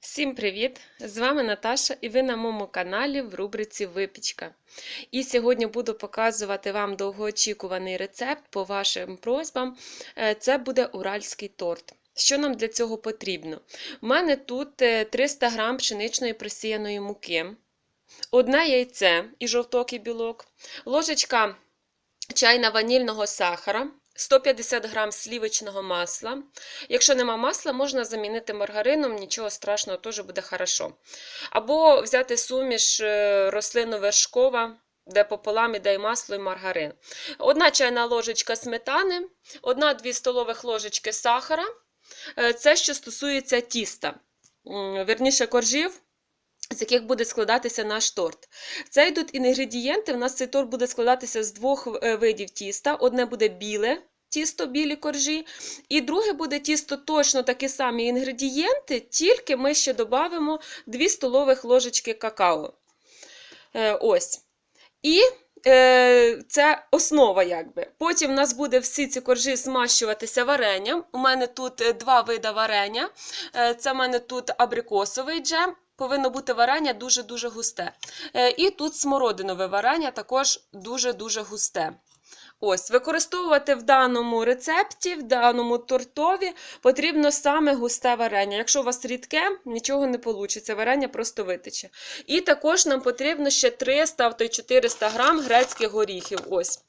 Всім привіт! З вами Наташа і ви на моєму каналі в рубриці Випічка. І сьогодні буду показувати вам довгоочікуваний рецепт по вашим просьбам. Е, Це буде уральський торт. Що нам для цього потрібно? У мене тут е, 300 г пшеничної просіяної муки, одне яйце і жовток і білок, ложечка чайна ванільного сахара. 150 г слівочного масла. Якщо нема масла, можна замінити маргарином, нічого страшного, теж буде хорошо. Або взяти суміш е, рослинно-вершкова, де пополам іде і масло, і маргарин. Одна чайна ложечка сметани, одна-дві столових ложечки сахара. Е, Це що стосується тіста, верніше коржів. З яких буде складатися наш торт. Це йдуть інгредієнти. У нас цей торт буде складатися з двох е, видів тіста. Одне буде біле тісто, білі коржі, і друге буде тісто точно такі самі інгредієнти, тільки ми ще додамо 2 столових ложечки какао. Е, ось. І е, це основа, якби. Потім в нас буде всі ці коржі змащуватися варенням. У мене тут два види варення. Це в мене тут абрикосовий джем. Повинно бути варення дуже-дуже густе. Е, І тут смородинове варення також дуже-дуже густе. Ось, використовувати в даному рецепті, в даному тортові потрібно саме густе варення. Якщо у вас рідке, нічого не вийде, варення просто витече. І також нам потрібно ще 300 а то й 400 грам грецьких горіхів. Ось.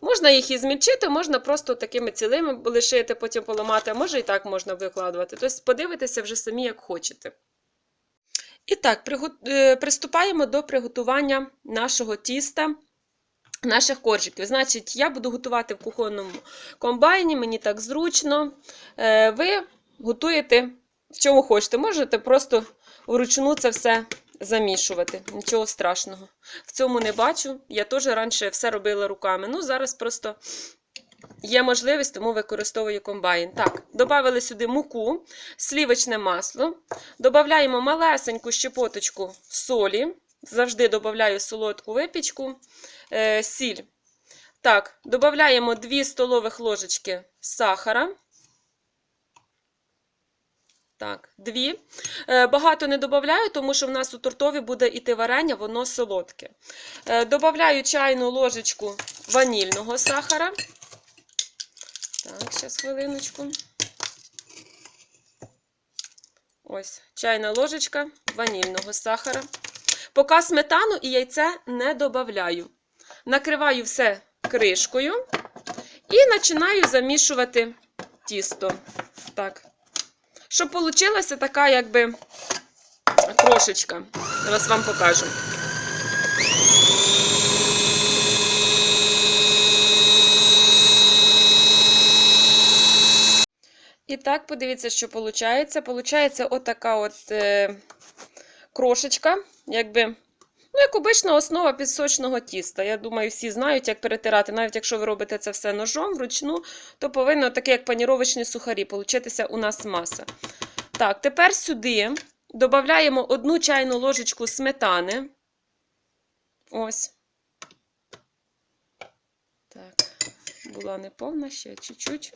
Можна їх і змільчити, можна просто такими цілими лишити, потім поламати, а може і так можна викладувати. Тобто подивитися вже самі, як хочете. І так, е, приступаємо до приготування нашого тіста, наших коржиків. Значить, я буду готувати в кухонному комбайні, мені так зручно. Е, Ви готуєте в чому хочете. Можете просто вручну це все замішувати. Нічого страшного. В цьому не бачу. Я теж раніше все робила руками. Ну, зараз просто є можливість, тому використовую комбайн. Так, додали сюди муку, слівочне масло. Додаємо малесеньку щепоточку солі. Завжди додаю солодку випічку, е, сіль. Так, додаємо 2 столових ложечки сахара. Так, дві. Е, Багато не додаю, тому що в нас у тортові буде іти варення, воно солодке. Е, Добавляю чайну ложечку ванільного сахара. Так, зараз хвилиночку. Ось, чайна ложечка ванільного сахара. Поки сметану і яйце не додаю. Накриваю все кришкою і починаю замішувати тісто. Так. Щоб вийшла така, якби, крошечка. Зараз вам покажу. І так, подивіться, що виходить. Получається отака от е, крошечка, якби, ну, як обична основа підсочного тіста. Я думаю, всі знають, як перетирати. Навіть якщо ви робите це все ножом вручну, то повинно таке, як паніровочні сухарі, получитися у нас маса. Так, тепер сюди додаємо одну чайну ложечку сметани. Ось. Так, була неповна, ще чуть-чуть.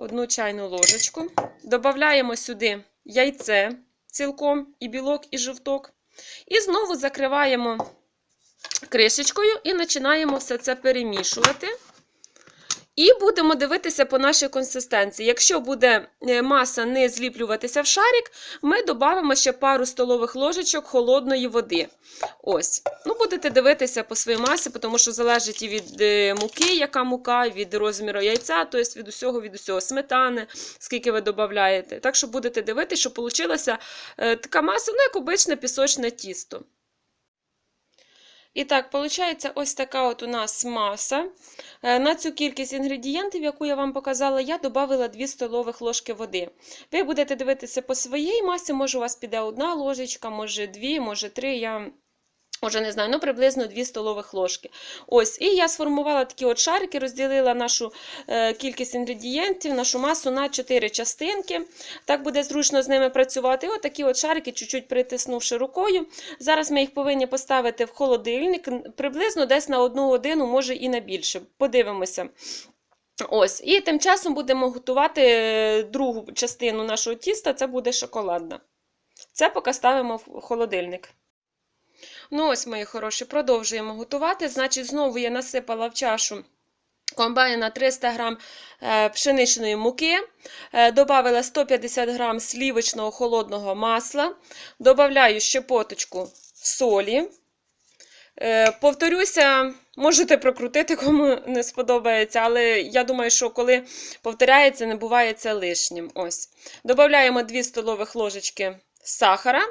Одну чайну ложечку. Додаємо сюди яйце цілком, і білок, і жовток. І знову закриваємо кришечкою і починаємо все це перемішувати. І будемо дивитися по нашій консистенції. Якщо буде е, маса не зліплюватися в шарик, ми додамо ще пару столових ложечок холодної води. Ось. Ну, Будете дивитися по своїй масі, тому що залежить і від е, муки, яка мука, від розміру яйця, тобто від усього, від усього сметани, скільки ви додаєте. Так що будете дивитися, щоб вийшла е, така маса, ну, як обичне пісочне тісто. І так, виходить, ось така от у нас маса. Е, На цю кількість інгредієнтів, яку я вам показала, я додала 2 столових ложки води. Ви будете дивитися по своїй масі, може у вас піде одна ложечка, може дві, може три. Я Уже не знаю, ну приблизно 2 столових ложки. Ось, І я сформувала такі от шарики, розділила нашу е, кількість інгредієнтів, нашу масу на 4 частинки. Так буде зручно з ними працювати. І от такі от шарики, чуть-чуть притиснувши рукою. Зараз ми їх повинні поставити в холодильник приблизно десь на одну годину, може і на більше. Подивимося. Ось, і тим часом будемо готувати е, другу частину нашого тіста, це буде шоколадна. Це поки ставимо в холодильник. Ну, ось, мої хороші, продовжуємо готувати. Значить, знову я насипала в чашу комбайна 300 г е, пшеничної муки, е, добавила 150 г слівочного холодного масла, додаю щепоточку солі. Е, Повторюся, можете прокрутити, кому не сподобається, але я думаю, що коли повторяється, не буває це лишнім. Ось. Додаємо 2 столових ложечки сахара.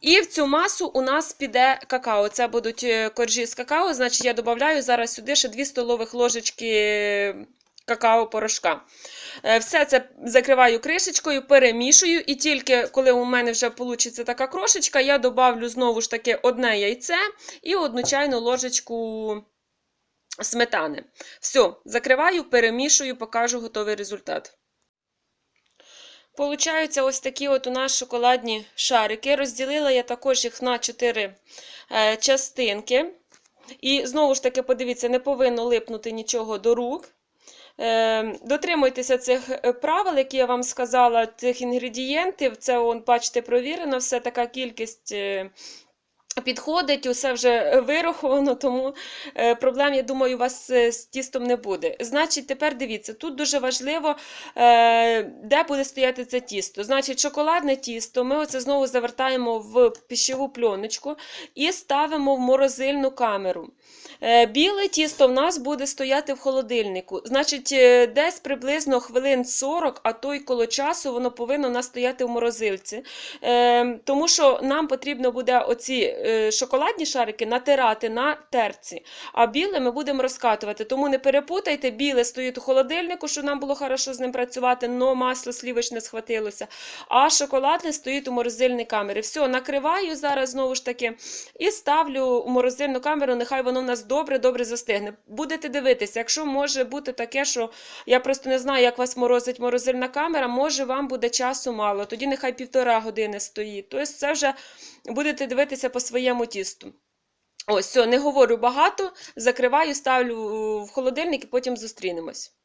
І в цю масу у нас піде какао. Це будуть е, коржі з какао, значить я додаю зараз сюди ще 2 столових ложечки какао-порошка. Е, Все це закриваю кришечкою, перемішую, і тільки коли у мене вже вийде така крошечка, я додавлю знову ж таки одне яйце і одну чайну ложечку сметани. Все, закриваю, перемішую, покажу готовий результат. Получаються ось такі от у нас шоколадні шарики. Розділила я також їх на 4 е, частинки. І знову ж таки, подивіться, не повинно липнути нічого до рук. Е, Дотримуйтеся цих е, правил, які я вам сказала, цих інгредієнтів. Це, он, бачите, провірено, все така кількість. Е, Підходить, усе вже вираховано, тому е, проблем, я думаю, у вас е, з тістом не буде. Значить, тепер дивіться, тут дуже важливо, е, де буде стояти це тісто. Значить, шоколадне тісто ми оце знову завертаємо в пищеву пленочку і ставимо в морозильну камеру. Е, Біле тісто в нас буде стояти в холодильнику. Значить, е, десь приблизно хвилин 40, а то й коло часу воно повинно у нас стояти в морозильці. Е, Тому що нам потрібно буде оці е, шоколадні шарики натирати на терці, а біле ми будемо розкатувати. Тому не перепутайте, біле стоїть у холодильнику, щоб нам було хорошо з ним працювати, но масло слівочне схватилося. А шоколадне стоїть у морозильній камері. Все, накриваю зараз знову ж таки і ставлю у морозильну камеру, нехай воно в нас добре-добре застигне. Будете дивитися, якщо може бути таке, що я просто не знаю, як вас морозить морозильна камера, може вам буде часу мало, тоді нехай півтора години стоїть. Тобто це вже будете дивитися по своєму тісту. Ось, все, не говорю багато, закриваю, ставлю в холодильник і потім зустрінемось.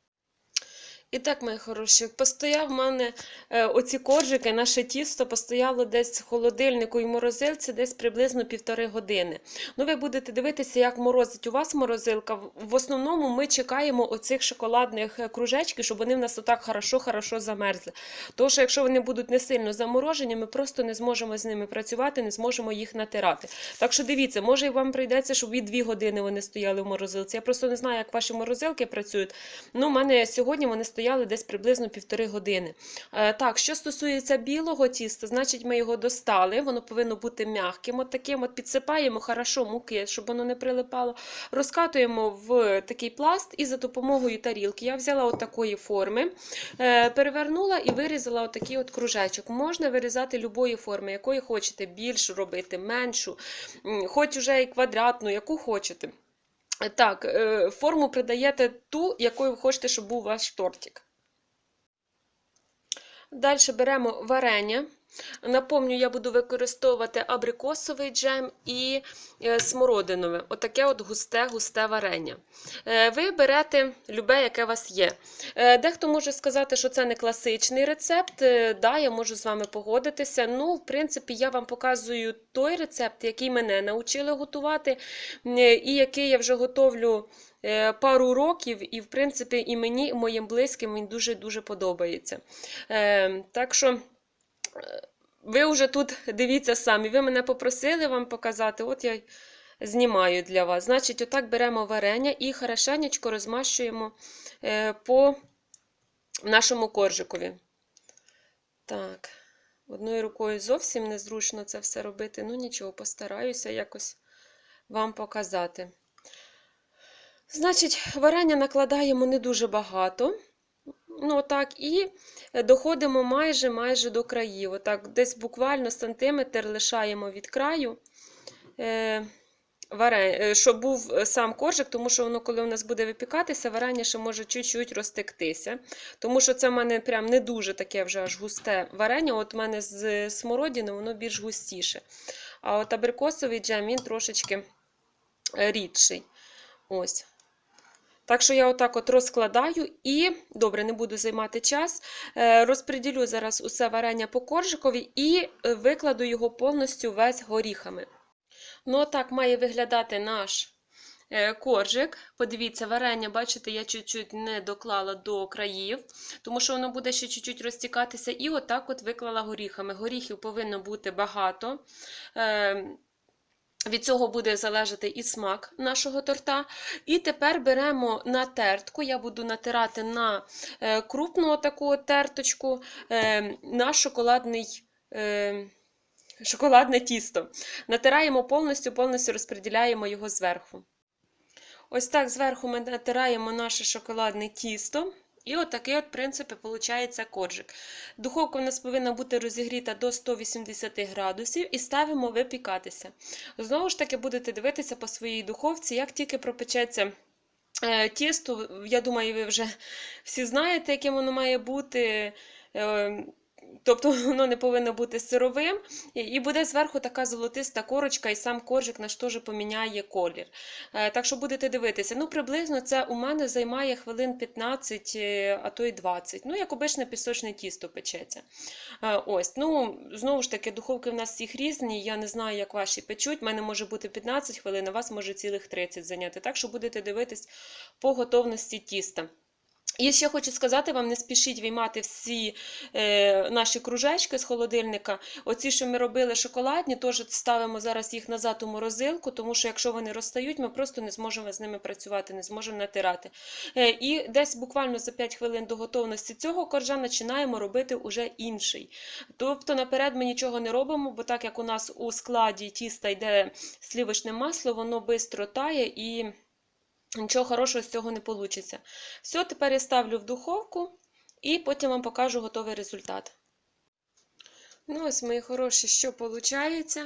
І так, мої хороші, постояв в мене е, оці коржики, наше тісто постояло десь в холодильнику і морозилці десь приблизно півтори години. Ну, ви будете дивитися, як морозить у вас морозилка. В- В основному ми чекаємо оцих шоколадних е, кружечків, щоб вони в нас отак хорошо-хорошо замерзли. Тому що якщо вони будуть не сильно заморожені, ми просто не зможемо з ними працювати, не зможемо їх натирати. Так що дивіться, може і вам прийдеться, щоб і дві години вони стояли в морозилці. Я просто не знаю, як ваші морозилки працюють. Ну, у мене сьогодні вони стояли десь приблизно півтори години. Е, так, що стосується білого тіста, значить ми його достали, воно повинно бути м'яким. От таким от підсипаємо хорошо муки, щоб воно не прилипало. Розкатуємо в такий пласт і за допомогою тарілки. Я взяла от такої форми, е, перевернула і вирізала отакий от кружечок. Можна вирізати любої форми, якої хочете, більшу робити, меншу, хоч уже і квадратну, яку хочете. Так, е, форму придаєте ту, якою ви хочете, щоб був ваш тортик. Далі беремо варення. Напомню, я буду використовувати абрикосовий джем і е, смородинове. Отаке от густе-густе варення. Е, Ви берете любе, яке у вас є. Е, Дехто може сказати, що це не класичний рецепт. Да, я можу з вами погодитися. Ну, в принципі, я вам показую той рецепт, який мене навчили готувати, і який я вже готовлю пару років, і, в принципі, і мені, і моїм близьким він дуже-дуже подобається. Так що. Ви вже тут дивіться самі. Ви мене попросили вам показати, от я знімаю для вас. Значить, отак беремо варення і хорошенечко розмащуємо е, по нашому коржикові. Так, одною рукою зовсім незручно це все робити. Ну нічого, постараюся якось вам показати. Значить, варення накладаємо не дуже багато. Ну, так, і доходимо майже майже до країв. Отак, десь буквально сантиметр лишаємо від краю, е, е, щоб був е, сам коржик, тому що воно, коли у нас буде випікатися, варення ще може чуть-чуть розтектися. Тому що це в мене прям не дуже таке вже аж густе варення. От в мене з смородини воно більш густіше. А от абрикосовий джем він трошечки е, рідший. Ось. Так що я отак от розкладаю і, добре, не буду займати час, е, розподілю зараз усе варення по коржикові і е, викладу його повністю весь горіхами. Ну, отак має виглядати наш е, коржик. Подивіться, варення, бачите, я чуть-чуть не доклала до країв, тому що воно буде ще чуть-чуть розтікатися. І отак от виклала горіхами. Горіхів повинно бути багато. Від цього буде залежати і смак нашого торта. І тепер беремо на тертку. Я буду натирати на е, крупну таку терточку е, на шоколадний. Е, Шоколадне тісто. Натираємо повністю, повністю розподіляємо його зверху. Ось так зверху ми натираємо наше шоколадне тісто. І отакий, от, в принципі, виходить коржик. Духовка у нас повинна бути розігріта до 180 градусів і ставимо випікатися. Знову ж таки, будете дивитися по своїй духовці, як тільки пропечеться е, тісто, я думаю, ви вже всі знаєте, яким воно має бути. Тобто воно не повинно бути сировим, і буде зверху така золотиста корочка, і сам коржик наш теж поміняє колір. Е, Так що будете дивитися. Ну, приблизно це у мене займає хвилин 15, е, а то й 20. Ну, як обичне пісочне тісто печеться. Е, Ось, ну, знову ж таки, духовки в нас всіх різні. Я не знаю, як ваші печуть. У мене може бути 15 хвилин, а вас може цілих 30 зайняти. Так що будете дивитись по готовності тіста. І ще хочу сказати вам, не спішіть виймати всі е, наші кружечки з холодильника. Оці, що ми робили шоколадні, теж ставимо зараз їх назад у морозилку, тому що якщо вони розстають, ми просто не зможемо з ними працювати, не зможемо натирати. Е, і десь буквально за 5 хвилин до готовності цього коржа починаємо робити уже інший. Тобто наперед ми нічого не робимо, бо так як у нас у складі тіста йде слівочне масло, воно швидко тає і. Нічого хорошого з цього не вийде. Все, тепер я ставлю в духовку і потім вам покажу готовий результат. Ну, ось, мої хороші, що виходить.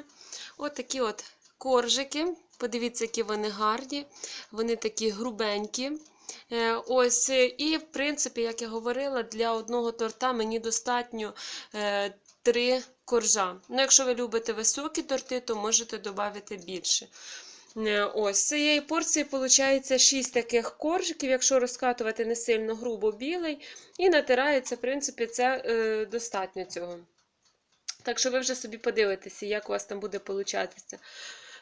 От такі от коржики. Подивіться, які вони гарні. Вони такі грубенькі. Е, Ось, і, в принципі, як я говорила, для одного торта мені достатньо е, три коржа. Ну, якщо ви любите високі торти, то можете додати більше. Е, Ось, з цієї порції виходить 6 таких коржиків, якщо розкатувати не сильно грубо білий, і натирається, в принципі, це е, достатньо цього. Так що ви вже собі подивитеся, як у вас там буде получатися.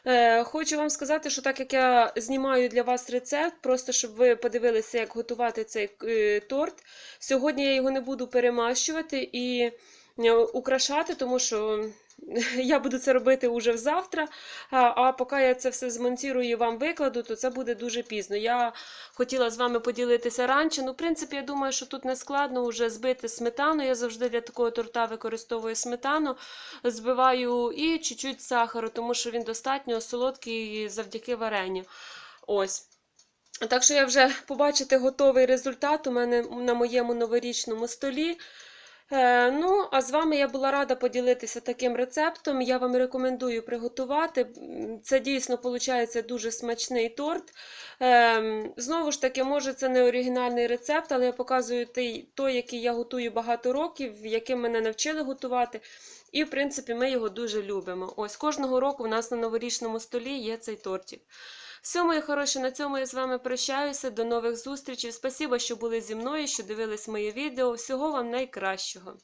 Е, Хочу вам сказати, що так як я знімаю для вас рецепт, просто щоб ви подивилися, як готувати цей е, торт. Сьогодні я його не буду перемащувати і е, украшати, тому що я буду це робити уже завтра, а, поки я це все змонтірую і вам викладу, то це буде дуже пізно. Я хотіла з вами поділитися раніше. Ну, в принципі, я думаю, що тут не складно вже збити сметану. Я завжди для такого торта використовую сметану, збиваю і чуть-чуть сахару, тому що він достатньо солодкий завдяки варенню. Ось. Так що я вже побачите готовий результат у мене на моєму новорічному столі. Е, Ну, а з вами я була рада поділитися таким рецептом. Я вам рекомендую приготувати. Це дійсно виходить дуже смачний торт. Е, Знову ж таки, може, це не оригінальний рецепт, але я показую той, який я готую багато років, яким мене навчили готувати. І, в принципі, ми його дуже любимо. Ось кожного року у нас на новорічному столі є цей тортик. Все, мої хороші, на цьому я з вами прощаюся. До нових зустрічей. Спасибо, що були зі мною, що дивились моє відео. Всього вам найкращого.